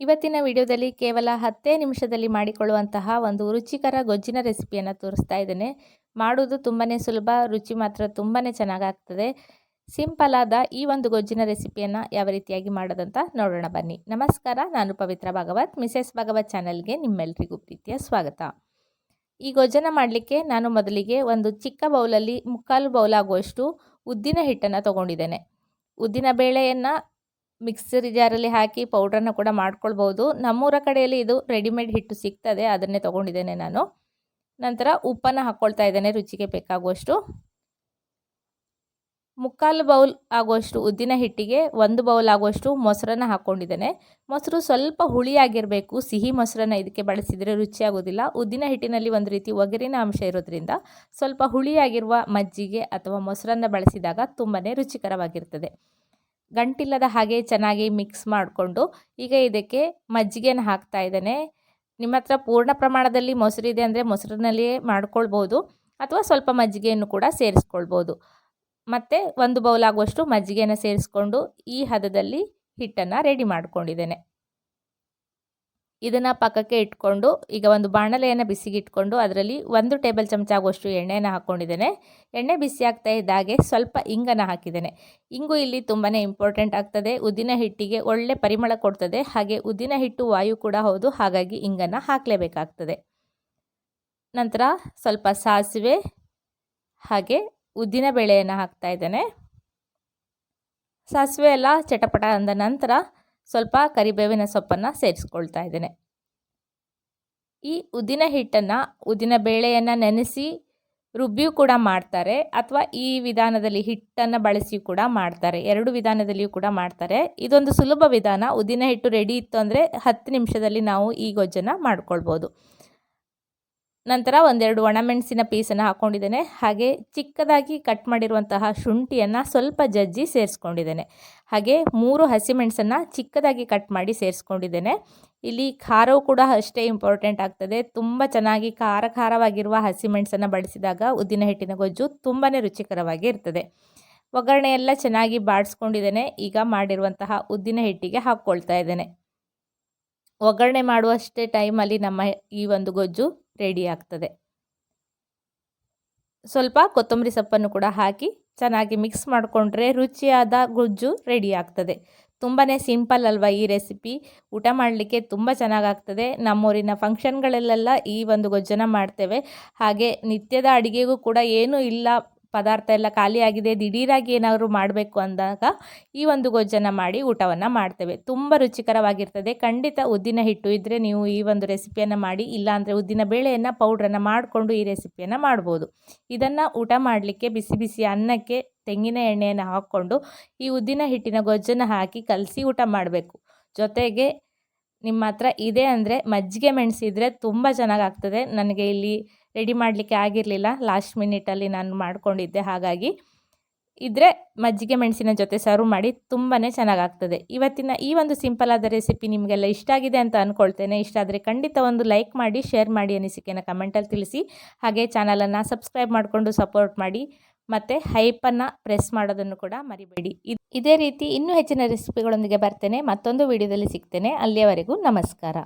ಇವತ್ತಿನ ವಿಡಿಯೋದಲ್ಲಿ ಕೇವಲ ಹತ್ತೇ ನಿಮಿಷದಲ್ಲಿ ಮಾಡಿಕೊಳ್ಳುವಂತಹ ಒಂದು ರುಚಿಕರ ಗೊಜ್ಜಿನ ರೆಸಿಪಿಯನ್ನು ತೋರಿಸ್ತಾ ಇದ್ದೇನೆ. ಮಾಡೋದು ತುಂಬಾ ಸುಲಭ, ರುಚಿ ಮಾತ್ರ ತುಂಬಾ ಚೆನ್ನಾಗಾಗ್ತದೆ. ಸಿಂಪಲ್ ಆದ ಈ ಒಂದು ಗೊಜ್ಜಿನ ರೆಸಿಪಿಯನ್ನು ಯಾವ ರೀತಿಯಾಗಿ ಮಾಡೋದಂತ ನೋಡೋಣ ಬನ್ನಿ. ನಮಸ್ಕಾರ, ನಾನು ಪವಿತ್ರ ಭಾಗವತ್, ಮಿಸೆಸ್ ಭಾಗವತ್ ಚಾನಲ್ಗೆ ನಿಮ್ಮೆಲ್ಲರಿಗೂ ಪ್ರೀತಿಯ ಸ್ವಾಗತ. ಈ ಗೊಜ್ಜನ ಮಾಡಲಿಕ್ಕೆ ನಾನು ಮೊದಲಿಗೆ ಒಂದು ಚಿಕ್ಕ ಬೌಲಲ್ಲಿ ಮುಕ್ಕಾಲು ಬೌಲಾಗುವಷ್ಟು ಉದ್ದಿನ ಹಿಟ್ಟನ್ನು ತೊಗೊಂಡಿದ್ದೇನೆ. ಉದ್ದಿನ ಬೇಳೆಯನ್ನು ಮಿಕ್ಸರ್ ಜಾರಲ್ಲಿ ಹಾಕಿ ಪೌಡ್ರನ್ನು ಕೂಡ ಮಾಡ್ಕೊಳ್ಬೋದು ನಮ್ಮೂರ ಕಡೆಯಲ್ಲಿ ಇದು ರೆಡಿಮೇಡ್ ಹಿಟ್ಟು ಸಿಗ್ತದೆ, ಅದನ್ನೇ ತೊಗೊಂಡಿದ್ದೇನೆ ನಾನು. ನಂತರ ಉಪ್ಪನ್ನು ಹಾಕ್ಕೊಳ್ತಾ ಇದ್ದೇನೆ, ರುಚಿಗೆ ಬೇಕಾಗುವಷ್ಟು. ಮುಕ್ಕಾಲು ಬೌಲ್ ಆಗುವಷ್ಟು ಉದ್ದಿನ ಹಿಟ್ಟಿಗೆ ಒಂದು ಬೌಲ್ ಆಗುವಷ್ಟು ಮೊಸರನ್ನು ಹಾಕ್ಕೊಂಡಿದ್ದೇನೆ ಮೊಸರು ಸ್ವಲ್ಪ ಹುಳಿಯಾಗಿರಬೇಕು, ಸಿಹಿ ಮೊಸರನ್ನು ಇದಕ್ಕೆ ಬಳಸಿದರೆ ರುಚಿಯಾಗೋದಿಲ್ಲ ಉದ್ದಿನ ಹಿಟ್ಟಿನಲ್ಲಿ ಒಂದು ರೀತಿ ಒಗರಿನ ಅಂಶ ಇರೋದ್ರಿಂದ ಸ್ವಲ್ಪ ಹುಳಿಯಾಗಿರುವ ಮಜ್ಜಿಗೆ ಅಥವಾ ಮೊಸರನ್ನು ಬಳಸಿದಾಗ ತುಂಬಾ ರುಚಿಕರವಾಗಿರ್ತದೆ. ಗಂಟಿಲ್ಲದ ಹಾಗೆ ಚೆನ್ನಾಗಿ ಮಿಕ್ಸ್ ಮಾಡಿಕೊಂಡು ಈಗ ಇದಕ್ಕೆ ಮಜ್ಜಿಗೆನ ಹಾಕ್ತಾ ಇದ್ದೇನೆ. ನಿಮ್ಮ ಹತ್ರ ಪೂರ್ಣ ಪ್ರಮಾಣದಲ್ಲಿ ಮೊಸರಿದೆ ಅಂದರೆ ಮೊಸರಿನಲ್ಲಿಯೇ ಮಾಡ್ಕೊಳ್ಬೋದು ಅಥವಾ ಸ್ವಲ್ಪ ಮಜ್ಜಿಗೆಯನ್ನು ಕೂಡ ಸೇರಿಸ್ಕೊಳ್ಬೋದು. ಮತ್ತು ಒಂದು ಬೌಲ್ ಆಗುವಷ್ಟು ಮಜ್ಜಿಗೆಯನ್ನು ಸೇರಿಸ್ಕೊಂಡು ಈ ಹದದಲ್ಲಿ ಹಿಟ್ಟನ್ನು ರೆಡಿ ಮಾಡ್ಕೊಂಡಿದ್ದೇನೆ. ಇದನ್ನು ಪಕ್ಕಕ್ಕೆ ಇಟ್ಕೊಂಡು, ಈಗ ಒಂದು ಬಾಣಲೆಯನ್ನು ಬಿಸಿಗೆ ಇಟ್ಕೊಂಡು ಅದರಲ್ಲಿ ಒಂದು ಟೇಬಲ್ ಚಮಚ ಆಗುವಷ್ಟು ಎಣ್ಣೆನ ಹಾಕ್ಕೊಂಡಿದ್ದೇನೆ ಎಣ್ಣೆ ಬಿಸಿ ಆಗ್ತಾ ಇದ್ದಾಗೆ ಸ್ವಲ್ಪ ಇಂಗನ್ನು ಹಾಕಿದ್ದೇನೆ. ಇಂಗು ಇಲ್ಲಿ ತುಂಬಾ ಇಂಪಾರ್ಟೆಂಟ್ ಆಗ್ತದೆ. ಉದ್ದಿನ ಹಿಟ್ಟಿಗೆ ಒಳ್ಳೆ ಪರಿಮಳ ಕೊಡ್ತದೆ. ಹಾಗೆ ಉದ್ದಿನ ಹಿಟ್ಟು ವಾಯು ಕೂಡ ಹೌದು. ಹಾಗಾಗಿ ಇಂಗನ್ನು ಹಾಕಲೇಬೇಕಾಗ್ತದೆ. ನಂತರ ಸ್ವಲ್ಪ ಸಾಸಿವೆ, ಹಾಗೆ ಉದ್ದಿನ ಬೇಳೆಯನ್ನು ಹಾಕ್ತಾ ಇದ್ದೇನೆ. ಸಾಸಿವೆ ಎಲ್ಲ ಚಟಪಟ ಅಂದ ನಂತರ ಸ್ವಲ್ಪ ಕರಿಬೇವಿನ ಸೊಪ್ಪನ್ನು ಸೇರಿಸ್ಕೊಳ್ತಾ ಇದ್ದೇನೆ. ಈ ಉದ್ದಿನ ಹಿಟ್ಟನ್ನು, ಉದ್ದಿನ ಬೇಳೆಯನ್ನು ನೆನೆಸಿ ರುಬ್ಬಿಯೂ ಕೂಡ ಮಾಡ್ತಾರೆ ಅಥವಾ ಈ ವಿಧಾನದಲ್ಲಿ ಹಿಟ್ಟನ್ನು ಬಳಸಿ ಕೂಡ ಮಾಡ್ತಾರೆ. ಎರಡು ವಿಧಾನದಲ್ಲಿಯೂ ಕೂಡ ಮಾಡ್ತಾರೆ. ಇದೊಂದು ಸುಲಭ ವಿಧಾನ. ಉದ್ದಿನ ಹಿಟ್ಟು ರೆಡಿ ಇತ್ತು ಅಂದರೆ ಹತ್ತು ನಿಮಿಷದಲ್ಲಿ ನಾವು ಈ ಗೊಜ್ಜನ್ನು ಮಾಡ್ಕೊಳ್ಬೋದು. ನಂತರ ಒಂದೆರಡು ಒಣಮೆಣಸಿನ ಪೀಸನ್ನು ಹಾಕ್ಕೊಂಡಿದ್ದೇನೆ. ಹಾಗೆ ಚಿಕ್ಕದಾಗಿ ಕಟ್ ಮಾಡಿರುವಂತಹ ಶುಂಠಿಯನ್ನು ಸ್ವಲ್ಪ ಜಜ್ಜಿ ಸೇರಿಸ್ಕೊಂಡಿದ್ದೇನೆ. ಹಾಗೆ ಮೂರು ಹಸಿಮೆಣಸನ್ನು ಚಿಕ್ಕದಾಗಿ ಕಟ್ ಮಾಡಿ ಸೇರಿಸ್ಕೊಂಡಿದ್ದೇನೆ. ಇಲ್ಲಿ ಖಾರವು ಕೂಡ ಅಷ್ಟೇ ಇಂಪಾರ್ಟೆಂಟ್ ಆಗ್ತದೆ. ತುಂಬ ಚೆನ್ನಾಗಿ ಖಾರ ಖಾರವಾಗಿರುವ ಹಸಿಮೆಣಸನ್ನು ಬಳಸಿದಾಗ ಉದ್ದಿನ ಹಿಟ್ಟಿನ ಗೊಜ್ಜು ತುಂಬಾ ರುಚಿಕರವಾಗಿ ಇರ್ತದೆ. ಒಗ್ಗರಣೆ ಎಲ್ಲ ಚೆನ್ನಾಗಿ ಬಾಡಿಸ್ಕೊಂಡಿದ್ದೇನೆ. ಈಗ ಮಾಡಿರುವಂತಹ ಉದ್ದಿನ ಹಿಟ್ಟಿಗೆ ಹಾಕ್ಕೊಳ್ತಾ ಇದ್ದೇನೆ. ಒಗ್ಗರಣೆ ಮಾಡುವಷ್ಟೇ ಟೈಮಲ್ಲಿ ನಮ್ಮ ಈ ಒಂದು ಗೊಜ್ಜು ರೆಡಿ ಆಗ್ತದೆ. ಸ್ವಲ್ಪ ಕೊತ್ತಂಬರಿ ಸೊಪ್ಪನ್ನು ಕೂಡ ಹಾಕಿ ಚೆನ್ನಾಗಿ ಮಿಕ್ಸ್ ಮಾಡಿಕೊಂಡ್ರೆ ರುಚಿಯಾದ ಗೊಜ್ಜು ರೆಡಿ ಆಗ್ತದೆ. ತುಂಬಾ ಸಿಂಪಲ್ ಅಲ್ವಾ ಈ ರೆಸಿಪಿ? ಊಟ ಮಾಡಲಿಕ್ಕೆ ತುಂಬ ಚೆನ್ನಾಗಾಗ್ತದೆ. ನಮ್ಮೂರಿನ ಫಂಕ್ಷನ್ಗಳಲ್ಲೆಲ್ಲ ಈ ಒಂದು ಗೊಜ್ಜನ್ನು ಮಾಡ್ತೇವೆ. ಹಾಗೆ ನಿತ್ಯದ ಅಡುಗೆಗೂ ಕೂಡ ಏನೂ ಇಲ್ಲ ಪದಾರ್ಥ ಎಲ್ಲ ಖಾಲಿಯಾಗಿದೆ ದಿಢೀರಾಗಿ ಏನಾದರೂ ಮಾಡಬೇಕು ಅಂದಾಗ ಈ ಒಂದು ಗೊಜ್ಜನ್ನು ಮಾಡಿ ಊಟವನ್ನು ಮಾಡ್ತೇವೆ. ತುಂಬ ರುಚಿಕರವಾಗಿರ್ತದೆ. ಖಂಡಿತ ಉದ್ದಿನ ಹಿಟ್ಟು ಇದ್ದರೆ ನೀವು ಈ ಒಂದು ರೆಸಿಪಿಯನ್ನು ಮಾಡಿ, ಇಲ್ಲಾಂದರೆ ಉದ್ದಿನ ಬೇಳೆಯನ್ನು, ಪೌಡ್ರನ್ನು ಮಾಡಿಕೊಂಡು ಈ ರೆಸಿಪಿಯನ್ನು ಮಾಡ್ಬೋದು. ಇದನ್ನು ಊಟ ಮಾಡಲಿಕ್ಕೆ ಬಿಸಿ ಬಿಸಿ ಅನ್ನಕ್ಕೆ ತೆಂಗಿನ ಎಣ್ಣೆಯನ್ನು ಹಾಕ್ಕೊಂಡು ಈ ಉದ್ದಿನ ಹಿಟ್ಟಿನ ಗೊಜ್ಜನ್ನು ಹಾಕಿ ಕಲಸಿ ಊಟ ಮಾಡಬೇಕು. ಜೊತೆಗೆ ನಿಮ್ಮ ಹತ್ರ ಇದೆ ಅಂದರೆ ಮಜ್ಜಿಗೆ ಮೆಣಸಿದ್ರೆ ತುಂಬ ಚೆನ್ನಾಗಾಗ್ತದೆ. ನನಗೆ ಇಲ್ಲಿ ರೆಡಿ ಮಾಡಲಿಕ್ಕೆ ಆಗಿರಲಿಲ್ಲ. ಲಾಸ್ಟ್ ಮಿನಿಟಲ್ಲಿ ನಾನು ಮಾಡಿಕೊಂಡಿದ್ದೆ. ಹಾಗಾಗಿ ಇದ್ದರೆ ಮಜ್ಜಿಗೆ ಮೆಣಸಿನ ಜೊತೆ ಸರ್ವ್ ಮಾಡಿ ತುಂಬಾ ಚೆನ್ನಾಗಾಗ್ತದೆ. ಇವತ್ತಿನ ಈ ಒಂದು ಸಿಂಪಲ್ ಆದ ರೆಸಿಪಿ ನಿಮಗೆಲ್ಲ ಇಷ್ಟ ಆಗಿದೆ ಅಂತ ಅಂದ್ಕೊಳ್ತೇನೆ ಇಷ್ಟ ಆದರೆ ಖಂಡಿತ ಒಂದು ಲೈಕ್ ಮಾಡಿ, ಶೇರ್ ಮಾಡಿ ಅನಿಸಿಕೆನ ಕಮೆಂಟಲ್ಲಿ ತಿಳಿಸಿ. ಹಾಗೆ ಚಾನಲನ್ನು ಸಬ್ಸ್ಕ್ರೈಬ್ ಮಾಡಿಕೊಂಡು ಸಪೋರ್ಟ್ ಮಾಡಿ. ಮತ್ತು ಹೈಪನ್ನು ಪ್ರೆಸ್ ಮಾಡೋದನ್ನು ಕೂಡ ಮರಿಬೇಡಿ. ಇದೇ ರೀತಿ ಇನ್ನೂ ಹೆಚ್ಚಿನ ರೆಸಿಪಿಗಳೊಂದಿಗೆ ಬರ್ತೇನೆ. ಮತ್ತೊಂದು ವಿಡಿಯೋದಲ್ಲಿ ಸಿಗ್ತೇನೆ. ಅಲ್ಲಿಯವರೆಗೂ ನಮಸ್ಕಾರ.